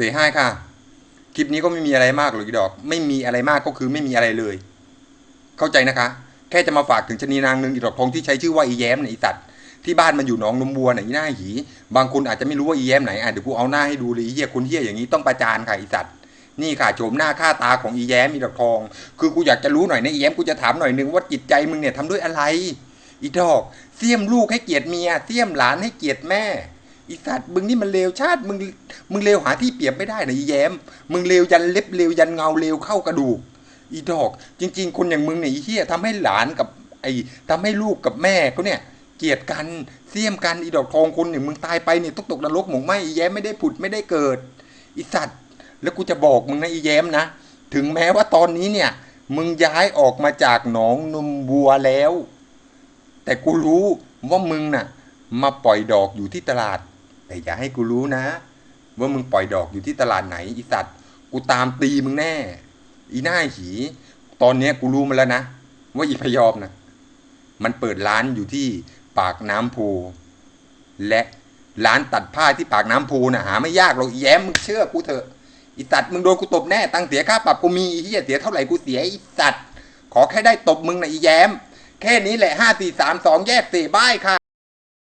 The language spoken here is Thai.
เสียให้ค่ะ คลิปนี้ก็ไม่มีอะไรมากหรอกอีดอก ไม่มีอะไรมากก็คือไม่มีอะไรเลย เข้าใจนะคะ แค่จะมาฝากถึงชนีนางหนึ่งอีดอกทองที่ใช้ชื่อว่าอีแย้มเนี่ยอีสัตที่บ้านมันอยู่หนองนมบัวเนี่ยอีหน้าหี บางคนอาจจะไม่รู้ว่าอีแย้มไหนอะเดี๋ยวกูเอาหน้าให้ดูเลยเหี้ยคนเหี้ยอย่างนี้ต้องประจานค่ะอีสัตว์นี่ค่ะโฉมหน้าค่าตาของอีแย้มอีดอกทอง คือกูอยากจะรู้หน่อยนะอีแย้มกูจะถามหน่อยนึงว่าจิตใจมึงเนี่ยทำด้วยอะไร อีดอกเสียมลูกให้เกียรติเมียเสียมหลานให้เกียรติแม่ อีสัตว์มึงนี่มันเลวชาติมึงมึงเลวหาที่เปรียบไม่ได้นะอีแย้ม มึงเลวยันเล็บเลวยันเงาเลวเข้ากระดูก อีดอก จริง ๆ คนอย่างมึงเนี่ยอีเหี้ยทำให้หลานกับ ไอ้ทำให้ลูกกับแม่เขาเนี่ยเกลียดกันเสียมกันอีดอกทองคนอย่างมึงตายไปเนี่ยต้องตกนรกหมกไหมอีแย้มไม่ได้ผุดไม่ได้เกิดอีสัตว์ แล้วกูจะบอกมึงนะอีแย้มนะ ถึงแม้ว่าตอนนี้เนี่ย มึงย้ายออกมาจากหนองนมบัวแล้ว แต่กูรู้ว่ามึงน่ะ มาปล่อยดอกอยู่ที่ตลาด แต่อย่าให้กูรู้นะ ว่ามึงปล่อยดอกอยู่ที่ตลาดไหนอีสัตว์กูตามตีมึงแน่ อีหน้าหีตอนเนี้ยกูรู้มาแล้วนะ ว่าอีพยอมนะมันเปิดร้านอยู่ที่ปากน้ำโพและร้านตัดผ้าที่ปากน้ำโพน่ะหาไม่ยากหรอกแย้มมึงเชื่อกูเถอะอีสัตว์มึงโดนกูตบแน่ตังเสียค่าปรับกูมีอีเหี้ยเสียเท่าไหร่กูเสียอีสัตว์ขอแค่ได้ตบมึงนะอีแย้ม แค่นี้แหละห้าสี่สามสองแยกสี่บ้ายค่ะ